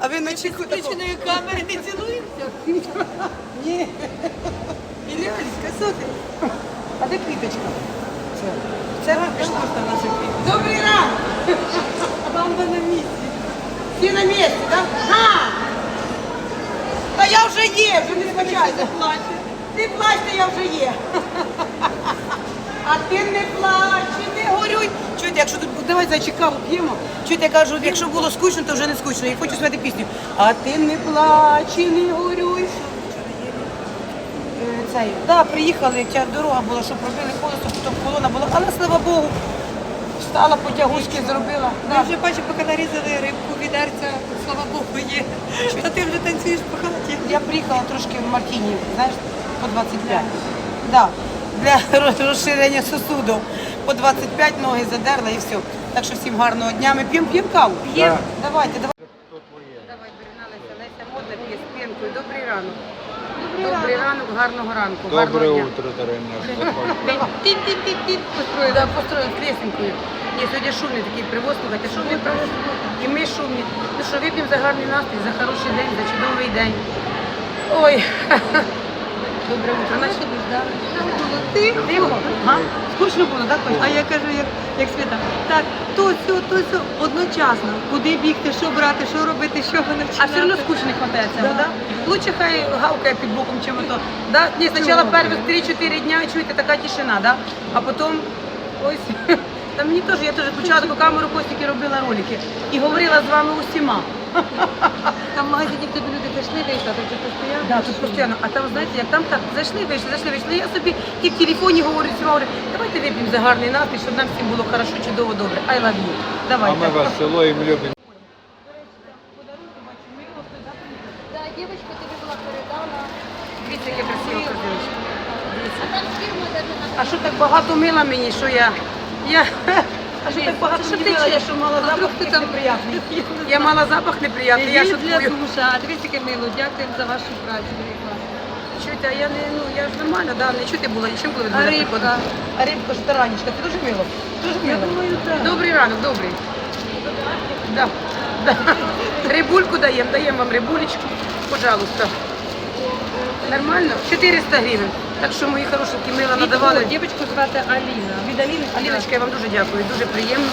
А ви на чеку такого? Включеної камери не цілуємося? Ні. Що ти? А де квіточка? Це. Це там наша квіточка. Добрий ранок! Банда на місці. Всі на місці, так? Га! Та я вже є, вже не скачайся. Ти плачте, я вже є. А ти не плач, і не горюй. Чуєте, якщо тут давай зайчик каву п'ємо. Чуєте, я кажу, якщо було скучно, то вже не скучно. Я хочу співати пісню. А ти не плач, і не горюй. Е, Цей, да, приїхали, ця дорога була, що пробили колесо, потім колона була, але слава Богу, встала потягушки, зробила. Да. вже бачу, поки нарізали рибку, відерця, слава Богу, є. А ти вже танцюєш по хаті. Я приїхала трошки в Мартіні, знаєш, по 25. Да. Для розширення сосуду. По 25 ноги задерла і все. Так що всім гарного дня. Ми п'ємо п'ємо каву. П'ємо. Давайте, давайте. Давай, Берналися, Леся модна п'є з пінкою. Добрий ранок. Добрий ранок, гарного ранку. Доброе гарного утро, дорогие наши. Тин-тин-тин-тин да, з. Ні, сьогодні шумний такий привоз, слухайте, шумний привоз. І ми шумні. Ну що, вип'ємо за гарний настрій, за хороший день, за чудовий день. Ой. Добре утро. Наче Ти? Тихо. Га? Скучно було, так? А я кажу, як, як свята. Так, то сьо, то сьо, одночасно. Куди бігти, що брати, що робити, що починати. А все одно скучно не хватає цього, Да. да? Лучше хай гавкає під боком, чим то. Да? Ні, спочатку перших 3-4 дня чуєте така тишина, да? а потім ось. Та мені теж, я теж включала таку камеру, Костіки робила ролики і говорила з вами усіма. Там в магазині в тебе люди зайшли, вийшли, а тут вже постійно. Да, тут постійно. А там, знаєте, як там так, зайшли, вийшли, зайшли, вийшли. Я собі і в телефоні говорю, всіма говорю, давайте вип'ємо за гарний настрій, щоб нам всім було хорошо, чудово, добре. I love you. А Давайте. мы вас целуем, любим. Да, девочка тебе была передала. Дивіться, яке красиве корзиночка. А там фирма даже на А що так багато мила мені, що я. Я... А що так багато Що ти ти я що мала запах ти неприятний. Я мала запах неприятний, я Є для шуткую. душа. Дивіться, яке мило. Дякуємо за вашу працю. дуже класно. Чуєте, а я не, ну, я ж нормально, да, не чути була, нічим коли А мене приходила. А рибка, що таранечка, це дуже мило. Дуже Я думаю, так. Добрий ранок, добрий. Да. Да. Рибульку даємо, даємо вам рибулечку, пожалуйста. Нормально? 400 гривень. Так що мої хорошенькі мила надавали. О, Дівчинку звати Аліна. Від Аліни. Аліночка, я вам дуже дякую, дуже приємно.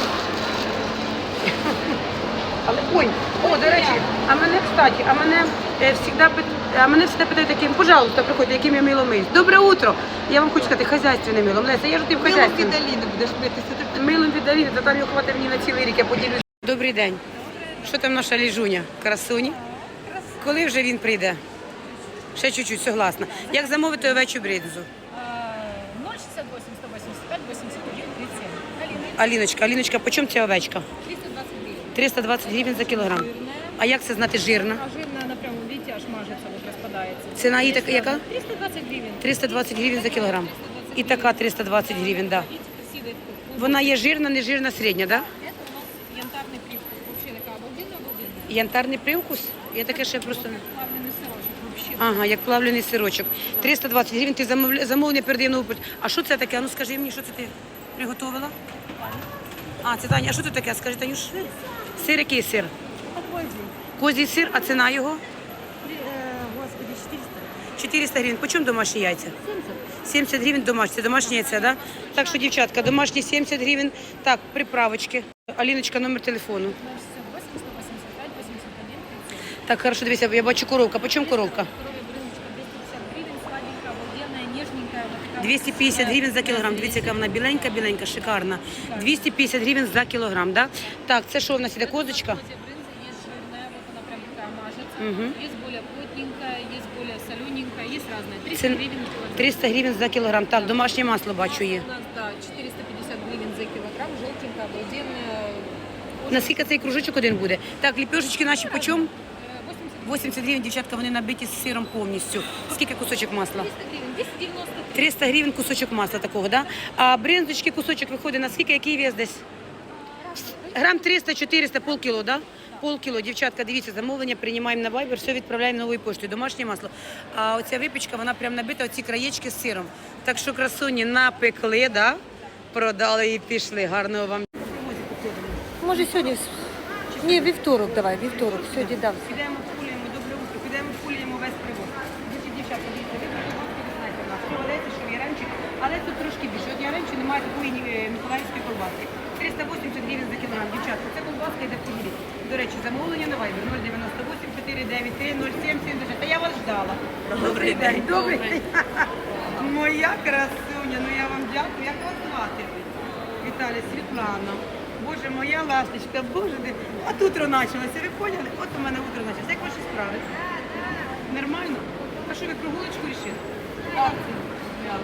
Але ой, о, до речі, а мене, кстати, а мене е, всегда пит- а мене всегда питають таким, пожалуйста, приходьте, яким я мило миюсь. Добре утро. Я вам хочу сказати, хазяйственне мило. Леся, я ж тим Мило від хазяйственним. Аліни будеш митися. Милом від Аліни, то там його хватить мені на цілий рік, я поділюсь. Добрий день. Що там наша ліжуня? Красуні? Коли вже він прийде? Ще чуть-чуть, согласна. Як замовити овечу бринзу? 068 185 81 37. Галина, Аліночка, Аліночка, по чому ця овечка? 320 гривен. 320 гривень за кілограм. А як це знати жирна? А жирная, она прям, видите, аж мажется, вот распадается. Ціна її така яка? 320 гривен. 320 гривень за кілограм. І така 320 гривень, да. Видите, красивый вкус. Вона є жирна, не жирна, середня, да? Это у нас янтарный привкус. Вообще такая обалденно-обалденная. Янтарний привкус? Я таке ще просто... не- Плавленый сырочек. Вообще. Ага, як плавлений сирочок. 320 гривень, ти замовля... замовлення передає нову почту. А що це таке? Ну скажи мені, що це ти приготувала? А, це Таня, а що це таке? Скажи, Танюш. Сир який сир? Козій сир, а ціна його? Господи, 400. 400 гривень. По чому домашні яйця? 70 гривень домашні. Це домашні яйця, да? Так що, дівчатка, домашні 70 гривень. Так, приправочки. Аліночка, номер телефону. 068 185 81 37. Так, хорошо, дивіться, я бачу коровка. По чому коровка? Коровья брыночка 250 гривен, сладенькая, обалденная, нежненькая. Вот такая 250 гривень за кілограм. Дивіться, яка вона біленька, біленька, шикарна. 250 гривень за кілограм, да? Так, це що у нас іде козочка? Есть жирная, вот она прям такая мажется. Мгм. Есть более плотненькая, есть более солененькая, есть разная. 300 Це гривен килограмм. 300 гривень за кілограм. Так, домашнє масло бачу є. У нас, да, 450 гривен за килограмм, желтенькая, обалденная. Наскільки цей кружочок один буде? Так, ліпешечки наші по чому? 80 80 гривень, дівчатка, вони набиті з сиром повністю. Скільки кусочок масла? 300 гривен, 290 300 гривень кусочок масла такого, да? А бринзочки кусочок виходить на скільки, який вес десь? Грам 300-400, полкіло, да? Полкіло, дівчатка, дивіться, замовлення приймаємо на Viber, все відправляємо новою поштою, домашнє масло. А оця випічка, вона прям набита, оці краєчки з сиром. Так що красуні напекли, да? продали і пішли. Гарного вам. Може сьогодні Ні, вівторок давай, вівторок. Сьогодні дам. Підемо пулюємо, весь привоз. Значить, дівчата, дивіться, ви колбаски ви знаєте в нас. Що ведеться, що яремчик, але тут трошки більше. От яремчик немає такої е, миколаївської колбаски. 380 гривень за кілограм. Дівчатка, це колбаска йде по. До речі, замовлення на Viber 098 493 07 70. Та я вас ждала. Добрий день. Добрий день. Моя красуня, ну я вам дякую. Як вас звати? Віталій, Світлана. Боже, моя ласточка, боже, де. От утро почалося, ви поняли? От у мене утро почалося. Як ваші справи? Нормально? А що ви прогулочку рішили? Акцію.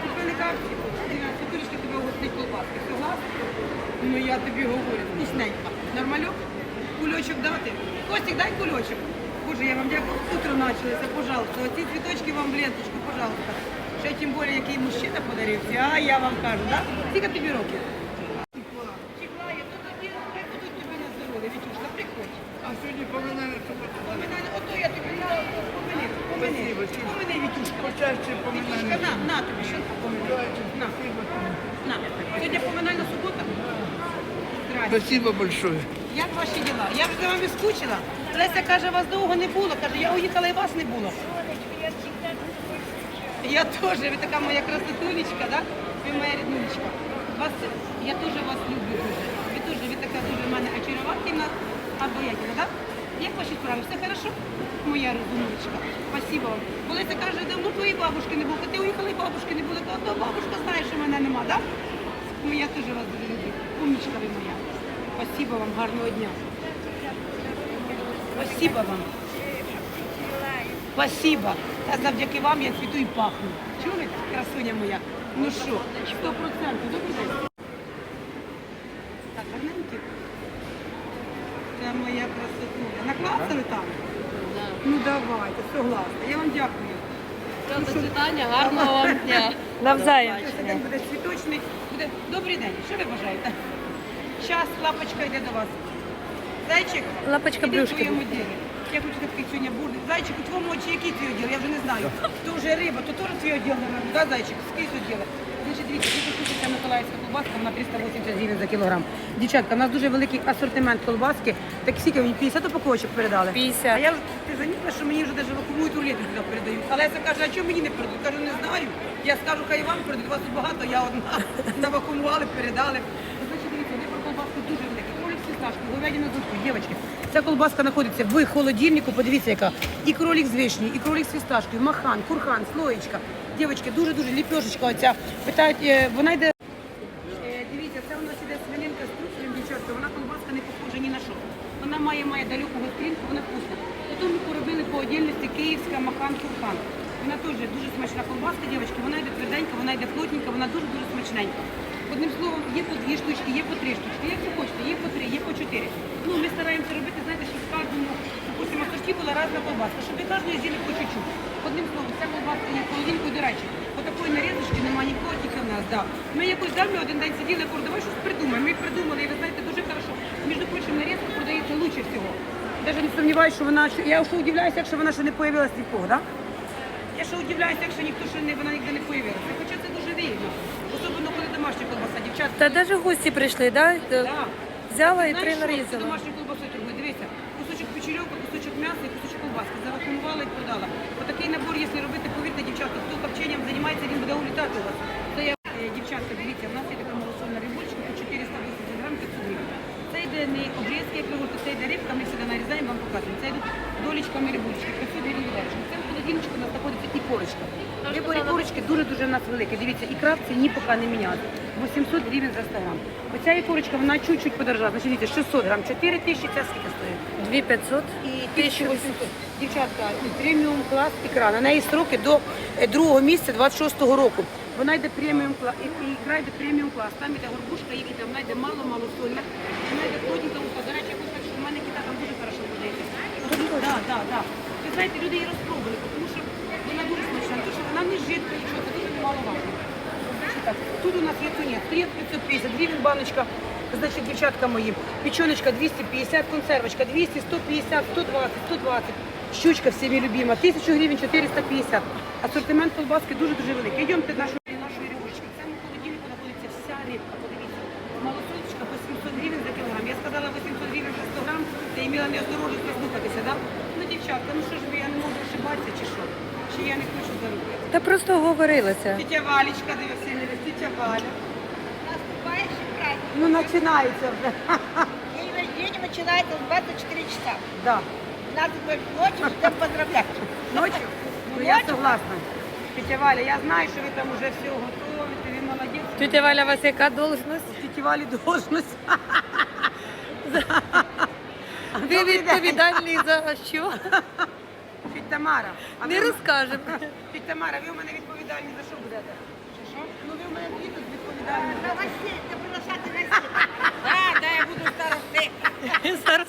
Купили акцію? Дивіться, курочки тебе угостить колбаски. Согласна? Ну я тобі говорю, вкусненько. Нормальок? Кульочок дати? Костик, дай кульочок. Боже, я вам дякую. Утро почалося, пожалуйста. Оці цвіточки вам в ленточку, пожалуйста. Ще тим більше, який мужчина подарив. А я вам кажу, да? Скільки тобі років? Чекла, я тут один, хай будуть тобі на здоров'я, Вітюшка, приходь. А сьогодні поминальна субота. Поминай, ото я тобі на помини, помини, помини, Почаще на, на тобі, що. На, на. Сьогодні поминальна субота. Спасибо большое. Як ваші діла? Я вже за вами скучила. Леся каже, вас довго не було. Каже, я уїхала і вас не було. Я теж, ви така моя красотулечка, да? ви моя ріднулечка. Вас, я теж вас люблю дуже. Ви теж, ви така дуже в мене очаровательна, обаятельна, да? Як ваші справи? Все хорошо? Моя розумничка. Спасибо вам. Бо Леся каже, давно твоєї бабушки не було. Ти уїхала і бабушки не було. То бабушка знає, що мене нема, да? Ну, я теж вас дуже люблю. Умничка ви моя. Спасибо вам, гарного дня. Спасибо вам. Спасибо. Та завдяки вам я цвіту і пахну. Чули, красуня моя? Ну що, сто процентів, добрий день. Так, гарненькі. Це моя красотуля. Наклацали там? Ну давайте, согласна. Я вам дякую. До свидання, гарного вам дня. Навзаєм. День буде цвіточний. Буде... Добрий день. Що ви бажаєте? Щас лапочка йде до вас. Зайчик, Лапочка іди в брюшки. твоєму ділі. Я хочу такий сьогодні бурний. Зайчик, у твоєму очі який твій оділ? Я вже не знаю. То вже риба, то теж твій оділ, напевно. Да, зайчик? Скрізь оділи. Значить, дивіться, купиться миколаївська колбаска, вона 380 гривень за кілограм. Дівчатка, у нас дуже великий асортимент колбаски. Так скільки мені 50 упаковочок передали? 50. А я вже ти замітила, що мені вже навіть вакуумують рулети туди передають. Але я каже, а чому мені не передають? Кажу, не знаю. Я скажу, хай вам передають. Вас тут багато, я одна. Навакуумували, передали. Значить, дивіться, вибор колбаски дуже великий. Кролик з фісташки, говядина з утку. Дівчатки, ця колбаска знаходиться в холодильнику, подивіться яка. І кролик з вишні, і кролик з фісташкою, махан, курхан, слоєчка. Дівчатки, дуже-дуже ліпешечка оця. Питають, е, вона йде Е, Дивіться, це у нас іде свининка з трусом, дівчатка. Вона колбаска не похожа ні на що. Вона має має далеку гостринку, вона вкусна. Потім ми поробили по отдільності київська махан курхан. Вона теж дуже смачна колбаска, дівчатки. Вона йде тверденька, вона йде плотненька, вона дуже дуже смачненька. Одним словом, є по дві штучки, є по три штучки, як ви хочете, є по три, є по чотири. Ну, ми стараємося робити, знаєте, щоб в кожному, допустимо, сорті була різна колбаска, щоб ви кожної з'їли по чуть-чуть. Одним словом, ця колбаска є в холодильнику, до речі, по такої нарізочки немає нікого, Да. Ми якось давно один день сиділи, давай щось придумаємо. Ми придумали, і ви знаєте, дуже хорошо. Між прочим, нарізка продається лучше всього. Навіть не сумніваюся, що вона, я ще удивляюся, якщо вона ще не появилась ні в кого, да? Я ще удивляюся, якщо ніхто ще не, вона ніде не появилася. Хоча це дуже вигідно. Особливо, коли домашня колбаса, дівчатка. Та навіть гості прийшли, да? Да. Взяла і Знаєш три що? Це нарізала. домашню колбасу торгує. Дивіться, кусочок печерьовка, кусочок м'яса і кусочок колбаски. Завакумувала і продала. Отакий набор, якщо робити, повірте, дівчатка, хто копченням займається, він буде улітати у вас. Це я, е, дівчатка, дивіться, в нас є така малосольна рибульчика по 480 грам 500 гривень. Це йде не обрізки, як ви говорите, це йде рибка, ми сюди нарізаємо, вам показуємо. Це йдуть долічками рибульчики, 500 гривень вершки. Це в холодильничку у нас знаходиться і корочка. Виборі корочки дуже-дуже в нас великі. Дивіться, ікра в ціні поки не міняти. 800 гривень за 100 грам. Оця ікорочка, вона чуть-чуть подорожала. Значить, дивіться, 600 грам, 4 тисячі, ця скільки стоїть? 2500 і 1800. Дівчатка, преміум клас ікра. На неї строки до е, другого місяця 26-го року. Вона йде преміум клас, і і ікра йде преміум клас. Там йде горбушка, її там вона йде мало-мало сольна. Вона йде плотненька уха. До речі, я хочу сказати, що в мене кита там дуже хорошо подається. Так, так, так. Ви знаєте, люди її розпробували, тому що вона дуже смачна. Тому що вона не жидка, нічого, так, Тут у нас тунець, тунець 550 гривень баночка. Значить, дівчатка мої, печеночка 250, консервочка 200, 150, 120, 120. Щучка всіми любима, 1000 гривень 450. Асортимент колбаски дуже-дуже великий. Йдемте до нашої, нашої рибочки. В цьому холодильнику знаходиться вся рибка, подивіться. Малосольчика по 700 гривень за кілограм. Я сказала 800 гривень за 100 грам, це і на неосторожність прослухатися, да? Ну, дівчатка, ну що ж ви, я не можу ошибатися чи що? Чи я не хочу заробити? Та просто оговорилася. Тетя Валечка, дивися, не тетя Валя. Наступающий праздник. Ну, починається вже. День рождения начинается в 24 часа. Да. Надо ночью ждем поздравлять. Ночью? Ну, я согласна. Тетя Валя, я знаю, що ви там вже все готуєте, ви молодець. Тетя Валя, у вас яка должность? Тетя Валі должность. Ви відповідальні за що? Тетя Тамара. а Не ви- розкажемо. Тетя Тамара, ви у мене відповідальні за що будете? Чи що? Ну ви у мене будете відповідальні. Ты приглашать гостей. Да, да, я буду старости. Зараз.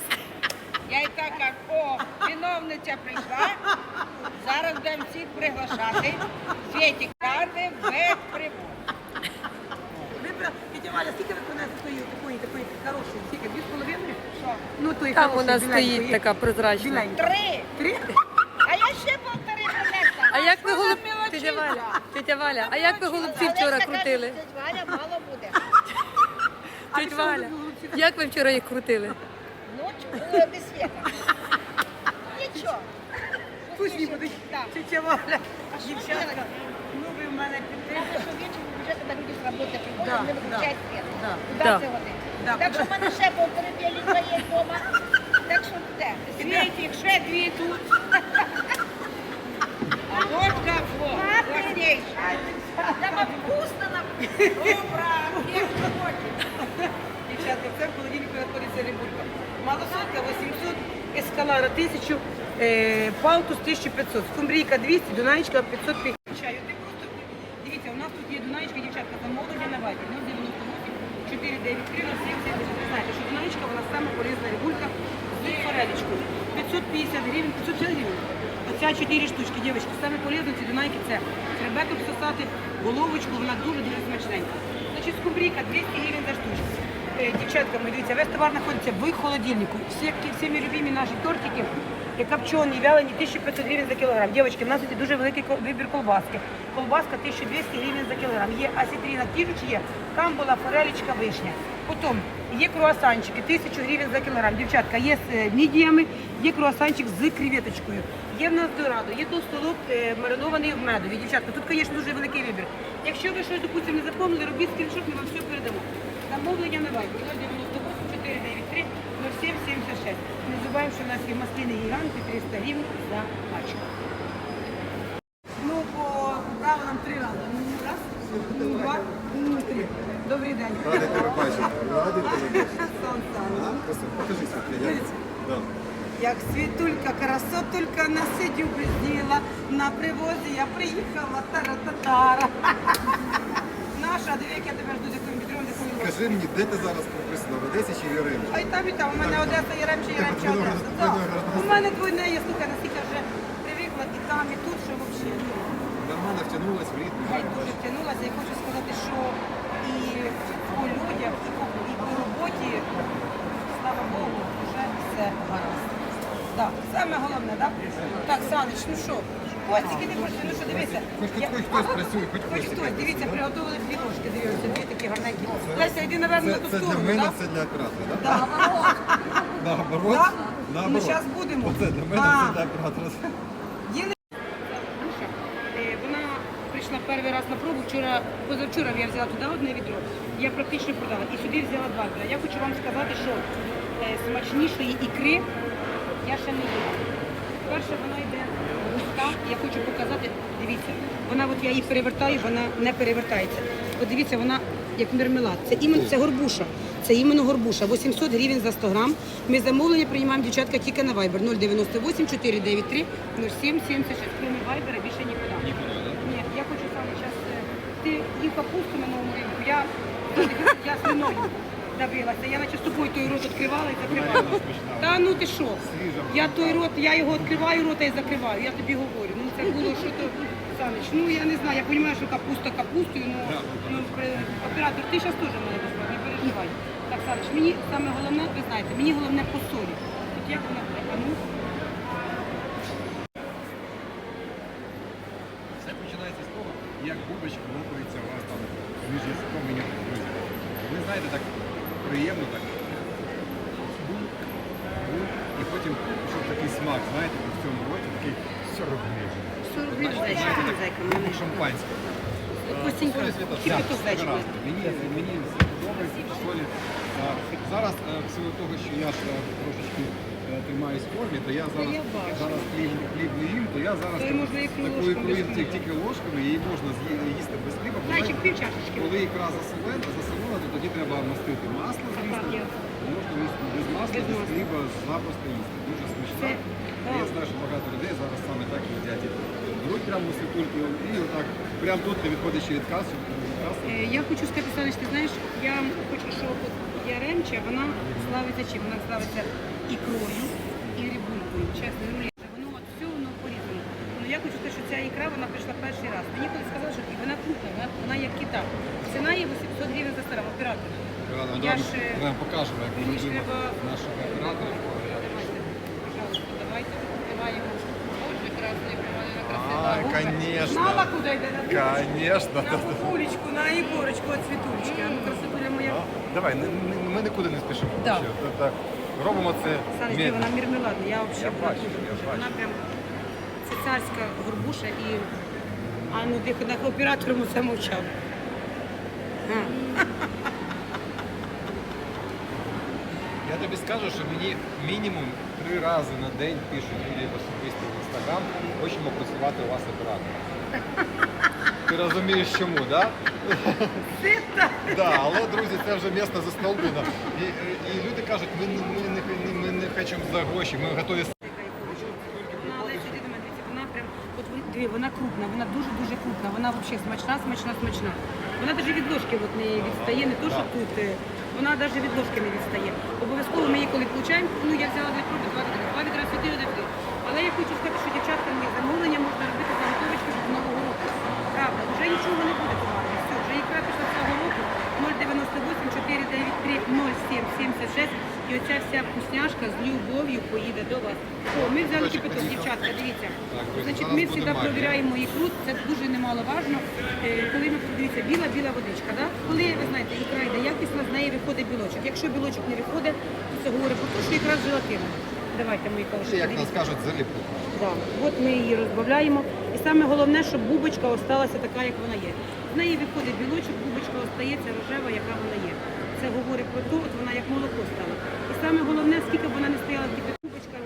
Я і так як, о, виновниця прийшла, зараз будемо всіх приглашати. Світі карти без. Ви Тетя Валя, скільки ви принесли тої такої, такої хорошої? Скільки? Дві з половиною? Що? Ну, тої Там у хорошої, нас біленької. стоїть така прозрачна. Біленької. Три. Три? А я ще полтори принесла. А як ви що за голуб... мелочинка? Тетя Валя, тетя Валя, а як ви голубці вчора крутили? Валя мало буде. А Тетя що ви Валя, голубці? як ви вчора їх крутили? Ночь э, без света. Ничего. Пусть не будуть. Так. Тетя Валя, А що дівчатка, делать? ну ви в мене підтримуєте. Главное, что вечером уже, когда люди с работы приходят, Да, не выключать да, свет. да. Куда Да. це вони? Да, Так куда? що в мене ще полтори білінка є вдома. Так що де? Світік, ще дві тут. А водка, во, вкусніша. Там вкусно нам. Добра, як. Дівчатка, це в холодильнику знаходиться рибулька. Малосотка 800, ескалара 1000, е, палтус 1500, скумбрійка 200, дунаєчка 550. Чаю, ти просто, дивіться, у нас тут є дунаєчка, дівчатка, замовлення на вайбі, 098 493 070. Ви знаєте, що дунаєчка, вона саме полезна рибулька з форелечкою. 550 гривень, 550 гривень. Оця 4 штучки, дівчатки, саме полезно ці дунайки це хребеток сосати, головочку, вона дуже-дуже смачненька. Значить, 200 гривень за штучку. Е, Дівчатка, мої дивіться, весь товар знаходиться в холодильнику. Всі, всі любимі наші тортики, е, копчені, вялені, 1500 гривень за кілограм. Дівчатки, в нас є дуже великий вибір колбаски. Колбаска 1200 гривень за кілограм. Є асітріна кіжуч, є камбула, форелечка, вишня. Потім є круасанчики, 1000 гривень за кілограм. Дівчатка, є з е, мідіями, є круасанчик з креветочкою. Є в нас дорадо, є толстолоб е, маринований в медові. Дівчатка, тут, звісно, дуже великий вибір. Якщо ви щось, допустимо, не запомнили, робіть скріншот, ми вам все передамо. Замовлення на вайбер 098 493 0776. Не забуваємо, що в нас є маслини гіганти 300 гривень за пачку. Ну, по правилам три рази. Ну, раз, ну, два, ну, три. Добрий день. Радий тебе бачити. Радий тебе бачити. Сан Саныч. Покажи світлі. Як світулька, красотулька на сидю без діла, на привозі я приїхала, тара-та-тара. Наша, диви, як я тебе жду за яким відром, якою Скажи мені, де ти зараз прописана? В Одесі чи в Яремчі? А там, і там. У мене Одеса, Яремче, Яремче, Одеса. Так. У мене двойне є, слухай, наскільки вже привикла і там, і тут, що взагалі. Нормально втягнулась в ритм. Я дуже втягнулася і хочу сказати, що і по людях, і по, і по роботі, слава Богу, вже все гаразд. Так, саме головне, так? Так, Саныч, ну що? Ось тільки не пройшли, ну що, дивися. Хоч Я- хоч хтось працює, хоч Хоч хтось хтось, дивіться, приготували дві ложки, дивіться, дві такі гарненькі. Леся, йди, напевно, на Це, ту це для сторону, мене, так? це для оператора, так? Так. Наоборот? Так? Наоборот. Ну, щас будемо. Оце для мене, це для оператора. Діли. Душа, е, Вона прийшла перший раз на пробу. Вчора, позавчора я взяла туди одне відро. Я практично продала. І сюди взяла два відра. Я хочу вам сказати, що е, смачнішої ікри я ще не їла. Перше, вона йде. Я хочу показати, дивіться, вона от я її перевертаю, вона не перевертається. От дивіться, вона як мармелад. Це іменно це горбуша. Це іменно горбуша. 800 гривень за 100 грам. Ми замовлення приймаємо дівчатка тільки на Viber 098 493 0776. Крім Viber більше нікуди. Ні, я хочу саме час. Ти їв капусту на новому ринку. Я, я свиною давилася. Я наче з тобою той рот відкривала і закривала. Та ну ти що? Я той рот, я його відкриваю рота і закриваю. Я тобі говорю. Ну це було що то. Саныч, ну я не знаю, я розумію, що капуста капустою, ну, ну оператор, ти зараз теж мене візьмеш, не переживай. Так, Саныч, мені саме головне, ви знаєте, мені головне по солі. От як вона? А ну, Все починається з того, як бубочка лопається у вас там між язиком і друзі. Ви знаєте, так приємно так. І потім пішов такий смак, знаєте, в цьому році такий 40 гривень. 40 гривень, зайка, шампанське. Костенька, кипяток, зайчик. Мені, мені подобається, солі. Зараз, е, в силу того, що я ж е, трошечки е, тримаюсь в формі, то я зараз, я зараз хліб, хліб не їм, то я зараз То можна ікру такою ложками, тільки, ложками, її можна їсти без хліба. Зайчик, знаєте, пів чашечки. Коли ікра засолена, тоді треба мастити масло, звісно. Можна їсти без масла, Без хліба, запросто їсти. Дуже смачно. Я знаю, що багато людей зараз саме так і їдять. Беруть прямо світульки і отак, прямо тут, не відходячи від каси, Я хочу сказати, Саныч, ти знаєш, я хочу, що от Яремча, вона славиться чим? Вона славиться ікрою і рибулькою. Чесно, ну воно от все воно порізано. Ну я хочу сказати, що ця ікра вона прийшла перший раз. Мені коли сказали, що вона крупна, вона, вона як кита. Ціна є 800 гривень за старом оператор. Рано, Я ж, е, покажемо, як ми треба- наших операторів. Пожалуйста, давайте відкриваємо. Боже, красний. Ай, конечно. Знала, куди йде? на Конечно. На кулечку, на ігорочку от цвітулечки. А ну красотуля моя. Давай, не- не- ми нікуди не спішимо. Да. Ще, та- так. Робимо це Саныч, медленно. вона мірмеладна, я взагалі Я бачу, я бачу. Вона прям це царська горбуша і а ну де на оператор це мовчав. А. Я тобі скажу, що мені мінімум три рази на день пишуть люди в особисто в інстаграм, хочемо працювати у вас оператором. Ти розумієш чому, так? Да? Да, але друзі, це вже місто застолблено. І, і люди кажуть, ми, не- ми, не, ми не хочемо за гроші, ми готові от вона крупна, вона дуже-дуже крупна, вона взагалі смачна, смачна, смачна. Вона навіть від ложки от не відстає, не то, що тут, е, вона навіть від ложки не відстає. Обов'язково ми її коли получаємо, ну я взяла дві проби, два відра, два відра світи, один відра. Але я хочу сказати, що дівчатка мої замовлення можна робити заготовочки до Нового року. Правда, вже нічого не буде товару. Все, вже ікра пішла цього року 098 493 0776. І оця вся вкусняшка з любов'ю поїде до вас. О, ми взяли кипяток, дівчатка, дивіться. Значить, ми завжди магія. провіряємо ікру, це дуже немаловажно. Е, Коли ми дивіться, біла-біла водичка, да? коли ви знаєте, ікра йде якісна, з неї виходить білочок. Якщо білочок не виходить, то це говорить про те, що ікра з желатином. Давайте, мої Ще, колишки, як нас кажуть, заліпку. Да. От ми її розбавляємо. І саме головне, щоб бубочка осталася така, як вона є. З неї виходить білочок, бубочка остається рожева, яка вона є. Це говорить про те, от вона як молоко стала. Саме головне, скільки б вона не стояла в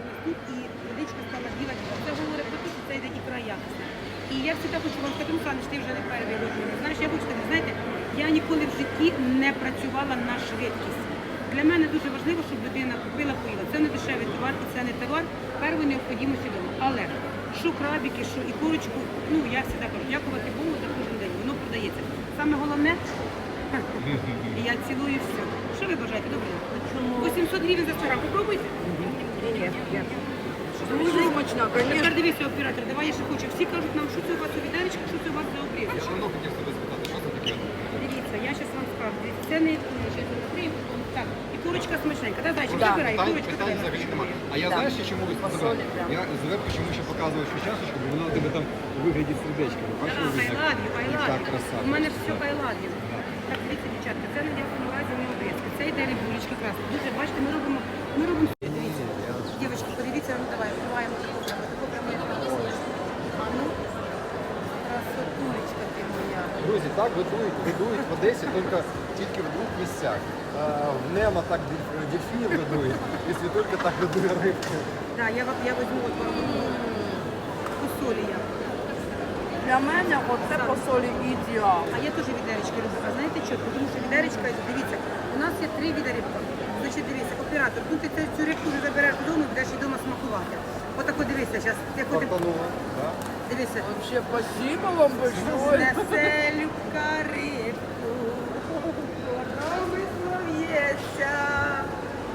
у нас тут і водичка стала біла. Це говорить про те, що це йде ікра якісна. І я завжди хочу вам сказати, ну, Саныч, ти вже не перший рік. Знаєш, я хочу сказати, знаєте, я ніколи в житті не працювала на швидкість. Для мене дуже важливо, щоб людина купила поїла. Це не дешевий товар і це не товар первої необхідності вдома. Але що крабіки, що і курочку, ну я завжди кажу, дякувати Богу за кожен день. Воно продається. Саме головне, я цілую все. Ви бажаєте? Добре. 800 гривень за 100 грам. Попробуйте. Дуже смачно, Тепер дивіться, оператор, давай я ще хочу. Всі кажуть нам, що це у вас у відеречках, що це у вас за обріз. Я одно хотів тебе спитати, що це таке? Дивіться, я зараз вам скажу. Дивіться, Це не ще не відкрию, так. І курочка смачненька. Да, зайчик, забирай, Питань, курочку питань забирай. немає. А я знаю, ще чому забираю? Я зверху чому ще показував що чашечку, бо вона у тебе там у вигляді сердечка. Ви бачили? Вигляд? Яка краса. У мене все I. Так, дивіться, дівчатка, це не не обрізки. Це йде рибулечки красні. Дуже, бачите, ми робимо, ми робимо. Дивіться, дівчатки, подивіться, ну давай, вкриваємо таку прямо, таку прямо, як. А ну, красотулечка ти моя. Друзі, так ведуть, ведуть в Одесі тільки, тільки в двох місцях. А, В Немо так дельф- дельфінів ведуть, і Світулька так ведує рибки. Да, я, я візьму от вам посолі я. Для мене оце по солі ідеал. А я теж відеречки люблю. А знаєте що? Тому що відеречка, дивіться, у нас є три рибки. Значить, дивіться, оператор, тут ти цю- рибку вже забереш додому і будеш і вдома смакувати. Отако дивися зараз. Дивися. Вообще, спасибо вам большое. Несе любка рибку, водами слов'ється,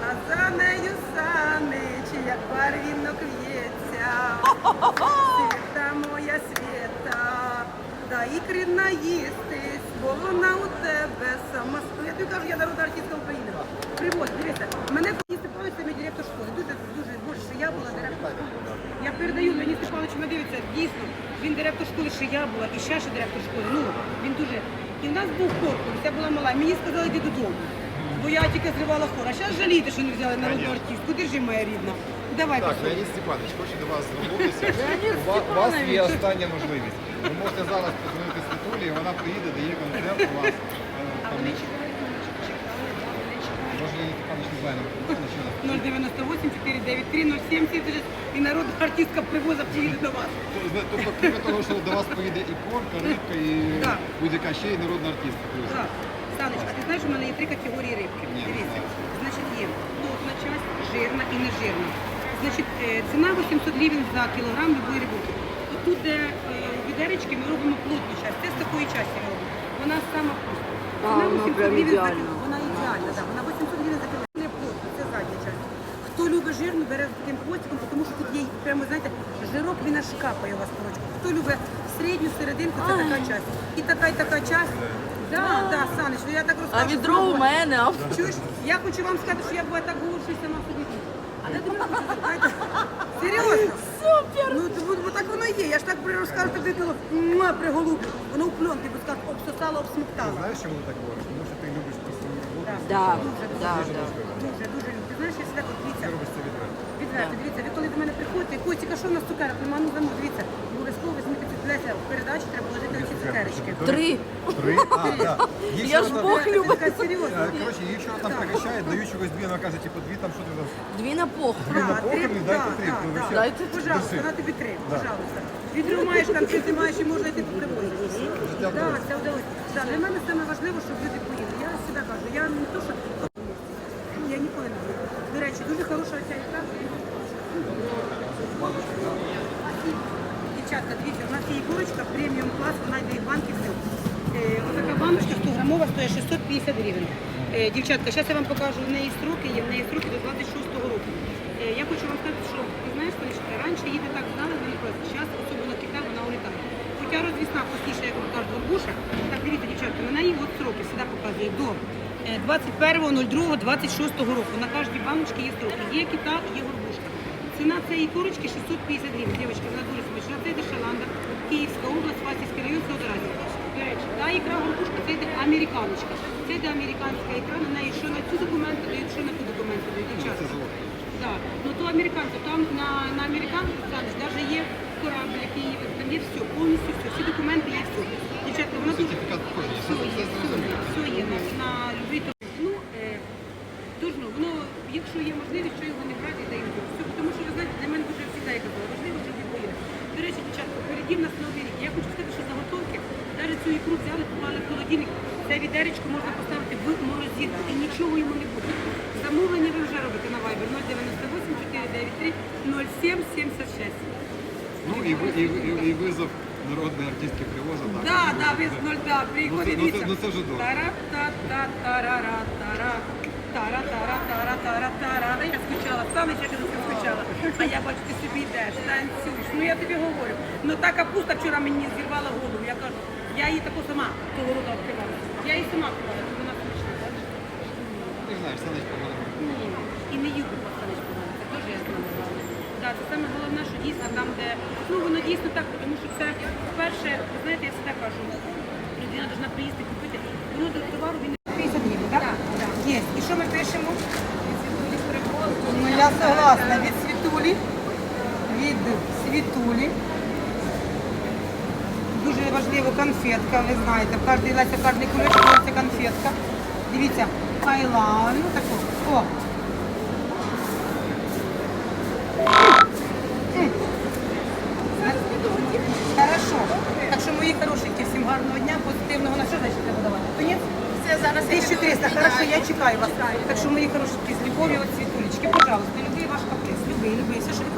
а за нею санич, як барвінок в'ється. Світа моя світа, дай ікри наїстись, бо вона у тебе сама. Я тобі кажу, я народна артистка України. Привоз, дивися, мене Леонід Степанович, це мій директор школи. Дуже, дуже, боже, що я була директор школи. Я передаю Леонід Степанович, ми дивиться, дійсно, він директор школи, ще я була, і ще ще директор школи. Ну, він дуже. І в нас був корпус, я була мала, мені сказали, йди додому. Бо я тільки зривала хор. А зараз жалієте, що не взяли народну артистку. Держи, моя рідна. Давай, Так. Леонід Степанович, хочу до вас звернутися. У вас є остання можливість. Можете зараз подзвонити Світулі, і вона приїде, дає концерт у вас. Е, Може, Степанович не знає, напевно, чи ні. 098 493 070 і народна артистка привоза приїде до вас. Тобто, крім того, що до вас поїде і порка, рибка, і Так. будь-яка ще й народна артистка. плюс. Так. Саночка, ти знаєш, у мене є три категорії рибки. Ні, не Дивіться. Значить, є плотна часть, жирна і нежирна. Значить, е, ціна 800 гривень за кілограм любої рибки. Тут, де е, відеречки, ми робимо плотну часть. Це з такої часті робимо. Вона сама просто. А, вона прям за ідеальна. Вона ідеальна, так. Вона 800 гривень за кілограм. Не плотна, це задня часть. Хто любить жирну, бере з таким хвостиком, тому що тут є прямо, знаєте, жирок він аж капає у вас корочку. Хто любить середню серединку, це така часть. І така, і така часть. Да, да, Саныч, ну я так А відро у мене. а Чуєш, я хочу вам сказати, що я була так говорю, що сама собі. Але тобі хочу серйозно. Супер! Ну, то, бо так воно є. Я ж так при розкажу, було муа, приголубку. Воно у пленки, бо так обсосало, обсмоктало. знаєш, чому так говориш? Тому що ти любиш просто роботу. Да, да, да. Відверто, дивіться, ви коли до мене приходите, Костіка, що у нас цукерок? Нема, ну замов, дивіться, обов'язково візьмите ці Леся, в передачі треба ложити ці цукерочки. Три. Три? А, так. Їх Я ж Бог Це любить. така серйозна. Е, Коротше, їх вчора там пригощають, дають чогось дві, вона каже, типу, дві там що ти там. Дві на на Да, похороні три- дайте да, три, да, ну, да. Дайте Пожалуйста, Десять. на тобі три, Да. пожалуйста. Відро маєш, конфети маєш і можна йти по. Так, це вдалося. Да, для мене саме важливо, щоб люди поїли. Я завжди кажу, я не то, що я ніколи не буду. До речі, дуже хороша ця ікра. Дівчатка, дивіться, у нас є ікорочка, преміум клас, вона йде в банки все. Е, Отака баночка 100 грамова стоїть 650 гривень. Е, Дівчатка, зараз я вам покажу, в неї строки є, в неї строки до 26-го року. Е, Я хочу вам сказати, що ти знаєш, Сонечка, раніше її так знали, вони просто зараз, особливо Китай, вона улітає. Хоча розвісна вкусніша, як ви кажуть, горбуша, так дивіться, дівчатка, на неї от строки завжди показує до е, 21.02.26 року. На кожній баночці є строки. Є кита, є. Ціна цієї курочки 650 гривень. Дівчатка, вона дуже смачна. Це йде шаланда, Київська область, Васівський район, Саудоразі. До речі, та ікра горбушка, це йде американочка. Це йде американська ікра, на неї що на цю документи дають, що на ту документи дають. Дівчатка. Да. Ну то американців, там на, на американців знаєш, навіть є корабль, який є, там є все, повністю все, всі документи є все. Дівчатка, вона дуже Сертифікат також є. все є, все є, все є на, на любий. Ну, е, тож, ну, воно, якщо є можливість, що його не брати, то їм все. Тому що, ви знаєте, для мене дуже завжди я казала, важливо, щоб ви поїли. До речі, в нас новий рік. Я хочу сказати, що заготовки, навіть цю ікру взяли, поклали в холодильник, це відеречко можна поставити в морозилку і нічого йому не буде. Замовлення ви вже робите на Viber 098 493 07 76. Ну і, ви, і, і, і визов народної артистки привоза. Так, Да, да, визов, ви так. з 0, да, приходить, Ну, це- ну, це- ну, це вже добре. Тара-та-та-тарара, тара. Тара-тара-тара-тара-тара. Да, Я скучала, саме ще коли. А я бачу, ти собі йдеш, танцюєш. Ну я тобі говорю. Ну та капуста вчора мені зірвала голову. Я кажу, я її таку сама того року відкривала. Я її сама відкривала, вона смачна. бачиш? Ти знаєш, не погано. Ні, і не юбку поставиш погано. Це теж я знаю. Так, це саме головне, що дійсно там, де ну воно дійсно так, тому що це перше, ви знаєте, я завжди кажу, людина повинна приїсти купити. Воно до товару він 50 гривень, так? Так, Є. І що ми пишемо? Ну я согласна. Від світулі. Від світулі. Дуже важливо конфетка, ви знаєте, в кожній Леся, в кожній кульочці це конфетка. Дивіться, I love. Таку. О, Хорошо. Так що, мої хорошенькі, всім гарного дня, позитивного. На що значить треба давати? Конець? Все, зараз 1300. Хорошо, я чекаю вас. Так що, мої хорошенькі, з любов'ю пожалуйста, любий ваш каприз, любий, любий. Все, що ви